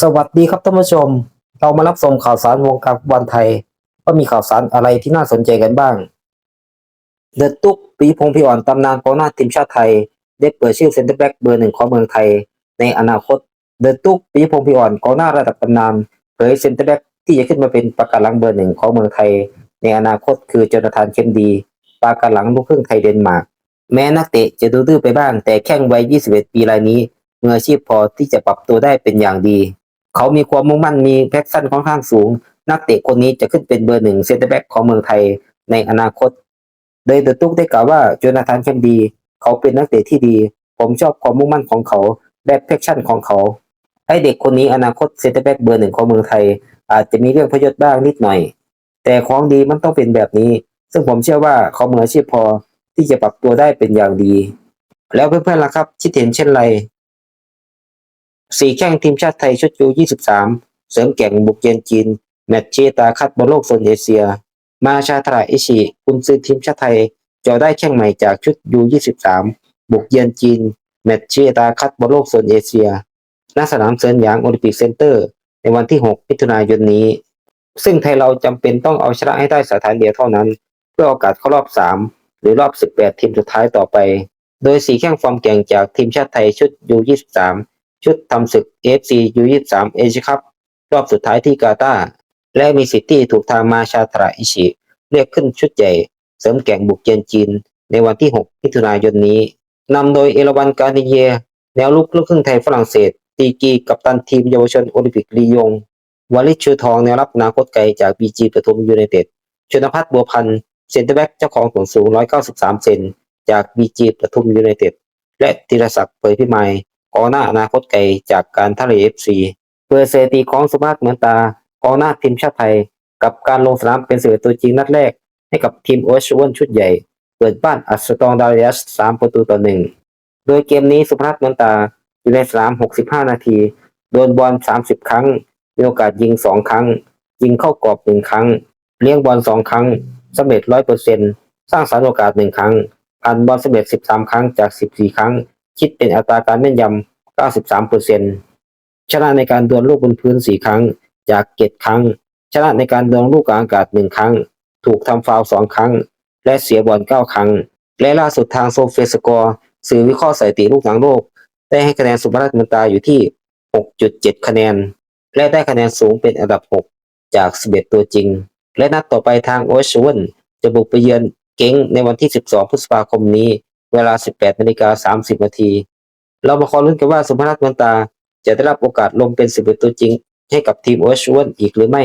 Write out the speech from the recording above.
สวัสดีครับท่านผู้ชม เรามารับชมข่าวสารวงการฟุตบอลไทยว่ามีข่าวสารอะไรที่น่าสนใจกันบ้าง เดอะตุ๊กปีพงษ์พิอ่อนตำนานกองหน้าทีมชาติไทย ได้เปิดชื่อเซ็นเตอร์แบ็กเบอร์หนึ่งของเมืองไทย ในอนาคต เดอะตุ๊กปีพงษ์พิอ่อนกองหน้าระดับตำนานเผยเซ็นเตอร์แบ็กที่จะขึ้นมาเป็นประกันหลังเบอร์หนึ่งของเมืองไทย ในอนาคตคือจนาธานเคนดี ปากันหลังลูกครึ่งไทยเดนมาร์กแม้นักเตะจะดูดื้อไปบ้างแต่แข้งวัย 21 ปีรายนี้มืออาชีพพอที่จะปรับตัวได้เป็นอย่างดี เขามีความมุ่งมั่นมีแพ็กชั่นค่อนข้างสูง นักเตะคนนี้จะขึ้นเป็นเบอร์หนึ่งเซนเตอร์แบ็กของเมืองไทยในอนาคต โดยเดอะตุ๊กได้กล่าวว่าโจนาธานเคนดี เขาเป็นนักเตะที่ดี ผมชอบความมุ่งมั่นของเขาและแพ็กชั่นของเขาให้เด็กคนนี้อนาคตเซนเตอร์แบ็กเบอร์หนึ่งของเมืองไทย อาจจะมีเรื่องพยศบ้างนิดหน่อย แต่ของดีมันต้องเป็นแบบนี้ ซึ่งผมเชื่อว่าเขามืออาชีพพอที่จะปรับตัวได้เป็นอย่างดี แล้วเพื่อนๆล่ะครับคิดเห็นเช่นไร สี่แข้งทีมชาติไทยชุดยู23 เสริมแก่งบุกเยือนจีน แมตช์เชตาคัดบอลโลกโซนเอเชีย มาชาตราอิชิกุนซือทีมชาติไทยจอได้แข้งใหม่จากชุดยู23 บุกเยือนจีน แมตช์เชตาคัดบอลโลกโซนเอเชียณสนามเซินหยางโอลิมปิกเซ็นเตอร์ ในวันที่ 6 มิถุนายนนี้ ซึ่งไทยเราจำเป็นต้องเอาชนะให้ได้สถานเดียวเท่านั้น เพื่อโอกาสเข้ารอบ 3 หรือรอบ 18 ทีมสุดท้ายต่อไป โดยสีแข้งฟอร์มเก่งจากทีมชาติไทยชุดยู23 ชุดทำศึก AFC U23 เอเชียคัพรอบสุดท้ายที่กาตาร์และมีสิทธิ์ที่ถูกทางมาชาตราอิชิ เรียกขึ้นชุดใหญ่ เสริมแก่งบุกเยือนจีน ในวันที่ 6 มิถุนายนนี้นำโดยเอราวันการิเย แนวลุกลูกครึ่งไทยฝรั่งเศส ตีกีกัปตันทีมเยาวชนโอลิมปิกลียงวาลิชชูทองแนวรับนาคตไกลจากบีจีปทุมยูไนเต็ดชนพัฒน์บัวพันธ์เซนเตอร์แบ็กเจ้าของส่วนสูง 193 เซนจากบีจีปทุมยูไนเต็ดและธีรศักดิ์เผยพิมาย กองหน้าอนาคตไกลจากการท่าเรือเอฟซีเปิดสถิติของสุภาพเหมือนตากองหน้าทีมชาติไทย กับการลงสนามเป็นเสือตัวจริงนัดแรก ให้กับทีมโอชวนชุดใหญ่ เปิดบ้านอัสตองดาริยัสสามประตูต่อหนึ่งโดยเกมนี้สุภาพเหมือนตาอยู่ในสนาม 65 นาที โดนบอล 30 ครั้ง มีโอกาสยิง 2 ครั้ง ยิงเข้ากรอบ 1 ครั้ง เลี้ยงบอล 2 ครั้งสำเร็จ 100%สร้างสรรค์โอกาส 1 ครั้งผ่านบอลสำเร็จ 13 ครั้งจาก 14 ครั้ง คิดเป็นอัตราการแม่นยำ 93%ชนะในการดวลลูกบนพื้น 4 ครั้ง จาก7ครั้ง ชนะในการดวลลูกกลางอากาศ 1 ครั้ง ถูกทำฟาวล์2ครั้ง และเสียบอล 9 ครั้ง และล่าสุดทางโซเฟสกอร์สื่อวิเคราะห์สถิติลูกหนังโลก ได้ให้คะแนนสุภรัตน์มันตาอยู่ที่ 6.7 คะแนน และได้คะแนนสูงเป็นอันดับ 6 จาก 11 ตัวจริง และนัดต่อไปทางโอชวนจะบุกไปเยือนเก้งในวันที่ 12 พฤษภาคมนี้ เวลา 18นาฬิกา30นาทีเรามาคอยลุ้นกันว่าสมภรัตน์มันตาจะได้รับโอกาสลงเป็น11ตัวจริง ให้กับทีมโอชวนอีกหรือไม่